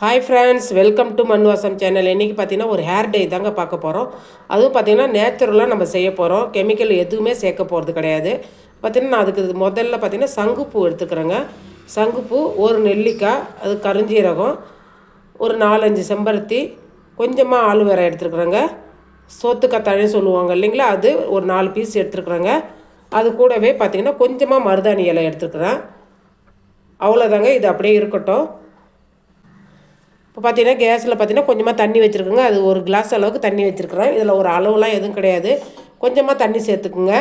Hi friends welcome to Manvasam channel இன்றைக்கி பார்த்தீங்கன்னா ஒரு ஹேர் டே தாங்க பார்க்க போகிறோம் அதுவும் பார்த்தீங்கன்னா நேச்சுரலாக நம்ம செய்ய போகிறோம் கெமிக்கல் எதுவுமே சேர்க்க போகிறது கிடையாது. பார்த்திங்கன்னா நான் அதுக்கு முதல்ல பார்த்தீங்கன்னா சங்குப்பூ எடுத்துக்கிறேங்க. சங்குப்பூ ஒரு நெல்லிக்காய் அது கருஞ்சீரகம் ஒரு நாலஞ்சு செம்பருத்தி கொஞ்சமாக ஆலுவேரா எடுத்துருக்குறேங்க சோத்துக்கத்தாழி சொல்லுவாங்க இல்லைங்களா? அது ஒரு நாலு பீஸ் எடுத்துருக்குறேங்க அது கூடவே பார்த்திங்கன்னா கொஞ்சமாக மருதாணி இலை எடுத்துருக்குறேன் அவ்வளோதாங்க இது அப்படியே இருக்கட்டும். இப்போ பார்த்தீங்கன்னா கேஸில் பார்த்தீங்கன்னா கொஞ்சமாக தண்ணி வச்சுருக்குங்க. அது ஒரு கிளாஸ் அளவுக்கு தண்ணி வச்சுருக்குறேன் இதில் ஒரு அளவுலாம் எதுவும் கிடையாது. கொஞ்சமாக தண்ணி சேர்த்துக்குங்க.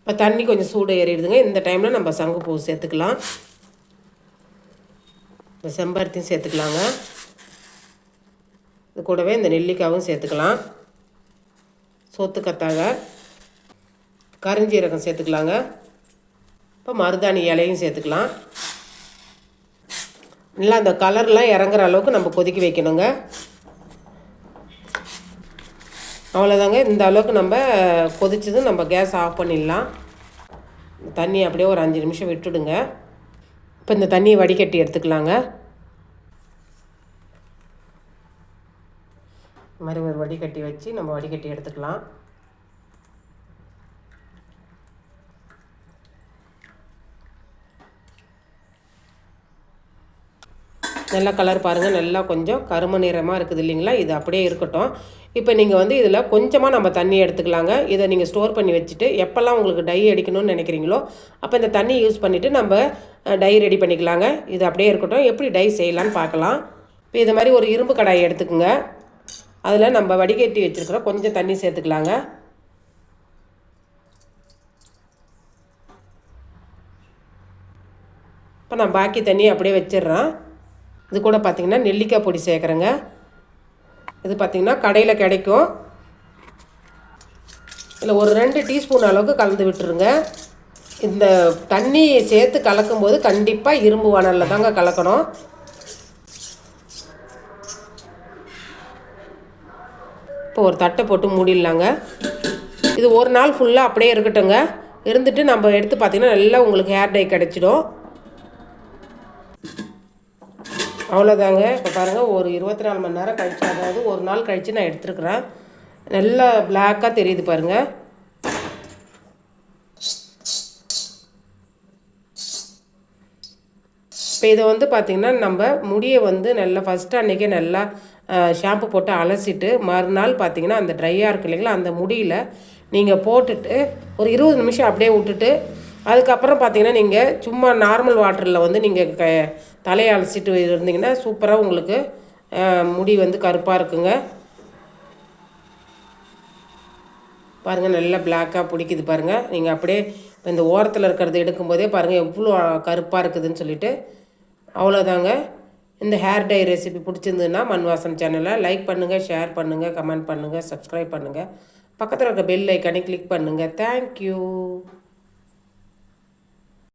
இப்போ தண்ணி கொஞ்சம் சூடு ஏறிடுதுங்க. இந்த டைமில் நம்ம சங்குப்பூ சேர்த்துக்கலாம். இந்த செம்பருத்தியும் சேர்த்துக்கலாங்க. இது கூடவே இந்த நெல்லிக்காவும் சேர்த்துக்கலாம். சோத்துக்கத்தாக கருஞ்சீரகம் சேர்த்துக்கலாங்க. இப்போ மருதாணி இலையும் சேர்த்துக்கலாம். நல்லா அந்த கலர்லாம் இறங்குற அளவுக்கு நம்ம கொதிக்க வைக்கணுங்க. அவ்வளோதாங்க இந்த அளவுக்கு நம்ம கொதிச்சதும் நம்ம கேஸ் ஆஃப் பண்ணிடலாம். தண்ணி அப்படியே ஒரு அஞ்சு நிமிஷம் விட்டுடுங்க. இப்போ இந்த தண்ணியை வடிகட்டி எடுத்துக்கலாங்க. இந்த மாதிரி ஒரு வடிகட்டி வச்சு நம்ம வடிகட்டி எடுத்துக்கலாம். நல்லா கலர் பாருங்கள் நல்லா கொஞ்சம் கரும நிறமாக இருக்குது இல்லைங்களா? இது அப்படியே இருக்கட்டும். இப்போ நீங்கள் வந்து இதில் கொஞ்சமாக நம்ம தண்ணி எடுத்துக்கலாங்க. இதை நீங்கள் ஸ்டோர் பண்ணி வச்சுட்டு எப்போல்லாம் உங்களுக்கு டை அடிக்கணும்னு நினைக்கிறீங்களோ அப்போ இந்த தண்ணி யூஸ் பண்ணிவிட்டு நம்ம டை ரெடி பண்ணிக்கலாங்க. இது அப்படியே இருக்கட்டும். எப்படி டை செய்யலான்னு பார்க்கலாம். இப்போ இது மாதிரி ஒரு இரும்பு கடாயை எடுத்துக்கோங்க. அதில் நம்ம வடிகட்டி வச்சுருக்கிறோம் கொஞ்சம் தண்ணி சேர்த்துக்கலாங்க. இப்போ நான் பாக்கி தண்ணியை அப்படியே வச்சிடுறேன். இது கூட பார்த்திங்கன்னா நெல்லிக்காய் பொடி சேர்க்குறேங்க. இது பார்த்திங்கன்னா கடையில் கிடைக்கும். இல்லை ஒரு ரெண்டு டீஸ்பூன் அளவுக்கு கலந்து விட்டுருங்க. இந்த தண்ணி சேர்த்து கலக்கும்போது கண்டிப்பாக இரும்பு வானலில் தாங்க கலக்கணும். இப்போ ஒரு தட்டை போட்டு மூடிடலாங்க. இது ஒரு நாள் ஃபுல்லாக அப்படியே இருக்கட்டுங்க இருந்துட்டு நம்ம எடுத்து பார்த்திங்கன்னா நல்லா உங்களுக்கு ஹேர் டை கிடச்சிடும். அவ்வளோதாங்க இப்போ பாருங்கள் ஒரு இருபத்தி நாலு மணி நேரம் கழிச்சு அதாவது ஒரு நாள் கழித்து நான் எடுத்துருக்குறேன். நல்லா பிளாக்காக தெரியுது பாருங்கள் இப்போ இதை வந்து பார்த்திங்கன்னா நம்ம முடியை வந்து நல்லா ஃபஸ்ட்டு அன்றைக்கே நல்லா ஷாம்பு போட்டு அலசிட்டு மறுநாள் பார்த்திங்கன்னா அந்த ட்ரையாக இருக்கு இல்லைங்களா அந்த முடியில் நீங்கள் போட்டுட்டு ஒரு இருபது நிமிஷம் அப்படியே விட்டுட்டு அதுக்கப்புறம் பார்த்தீங்கன்னா நீங்கள் சும்மா நார்மல் வாட்டரில் வந்து நீங்கள் க தலையை அலசிட்டு இருந்தீங்கன்னா சூப்பராக உங்களுக்கு முடி வந்து கருப்பாக இருக்குங்க. பாருங்கள் நல்லா பிளாக்காக பிடிக்குது பாருங்கள் நீங்கள் அப்படியே இப்போ இந்த ஓரத்தில் இருக்கிறது எடுக்கும்போதே பாருங்கள் எவ்வளோ கருப்பாக இருக்குதுன்னு சொல்லிட்டு. அவ்வளோதாங்க இந்த ஹேர் டை ரெசிபி பிடிச்சிருந்ததுன்னா மண்வாசம் சேனலை லைக் பண்ணுங்கள் ஷேர் பண்ணுங்கள் கமெண்ட் பண்ணுங்கள் சப்ஸ்கிரைப் பண்ணுங்கள் பக்கத்தில் இருக்க பெல் ஐக்கானே கிளிக் பண்ணுங்கள் தேங்க்யூ